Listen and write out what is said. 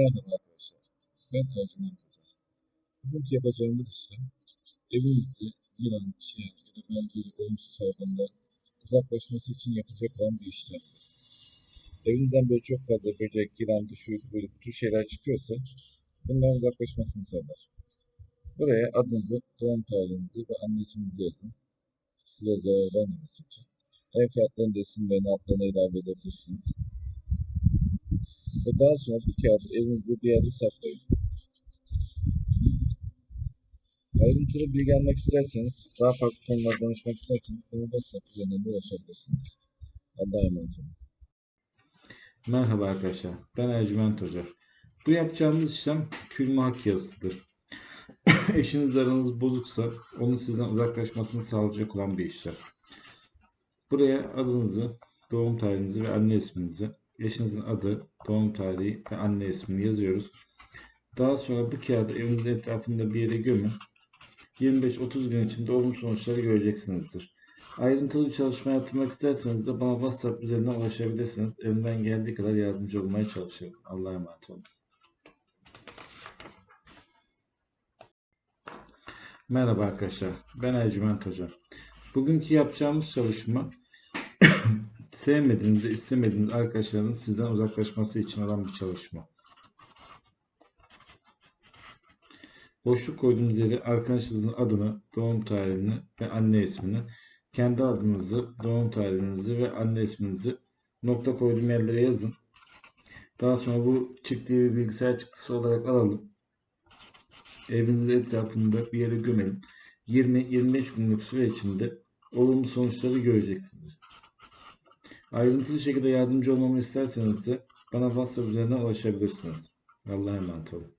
Merhaba arkadaşlar. Ben Ercüment Hoca. Bugünkü yapacağımız işlem evinizde yılan, çiyan ya da benzeri olumsuz hayvanlar uzaklaşması için yapılacak olan bir işlemdir. Evinizden böyle çok fazla böcek, yılan, dışı, böyle bu tür şeyler çıkıyorsa bunların uzaklaşmasını sağlar. Buraya adınızı, doğum tarihinizi ve anne isminizi yazın. Size zarar vermemesi için. Ev fiyatlarının da isimlerini altlarına ilave edebilirsiniz. Ve daha sonra bu kağıdı evinizde bir yerde saklayın. Ayrıntılı bilgi almak isterseniz, daha farklı konularda danışmak isterseniz bana WhatsApp üzerinden de ulaşabilirsiniz. Allah'a emanet olun. Merhaba arkadaşlar, ben Ercüment Hoca. Bu yapacağımız işlem külme hak yazısıdır. Eşiniz aranız bozuksa onun sizden uzaklaşmasını sağlayacak olan bir işlem. Buraya adınızı, doğum tarihinizi ve anne isminizi, eşinizin adı, doğum tarihi ve anne ismini yazıyoruz. Daha sonra bu kağıdı evinizin etrafında bir yere gömün. 25-30 gün içinde olumlu sonuçları göreceksinizdir. Ayrıntılı bir çalışma yaptırmak isterseniz de bana WhatsApp üzerinden ulaşabilirsiniz. Elimden geldiği kadar yardımcı olmaya çalışırım. Allah'a emanet olun. Merhaba arkadaşlar. Ben Ercüment Hoca. Bugünkü yapacağımız çalışma sevmediğiniz ve istemediğiniz arkadaşların sizden uzaklaşması için olan bir çalışma. Boşluk koyduğunuz yere arkadaşınızın adını, doğum tarihini ve anne ismini, kendi adınızı, doğum tarihinizi ve anne isminizi nokta koyduğum yerlere yazın. Daha sonra bu çıktığı bir bilgisayar çıktısı olarak alalım. Evinizin etrafında bir yere gömelim. 20-25 günlük süre içinde olumlu sonuçları göreceksiniz. Ayrıntılı şekilde yardımcı olmamı isterseniz de bana WhatsApp üzerinden ulaşabilirsiniz. Allah'a emanet olun.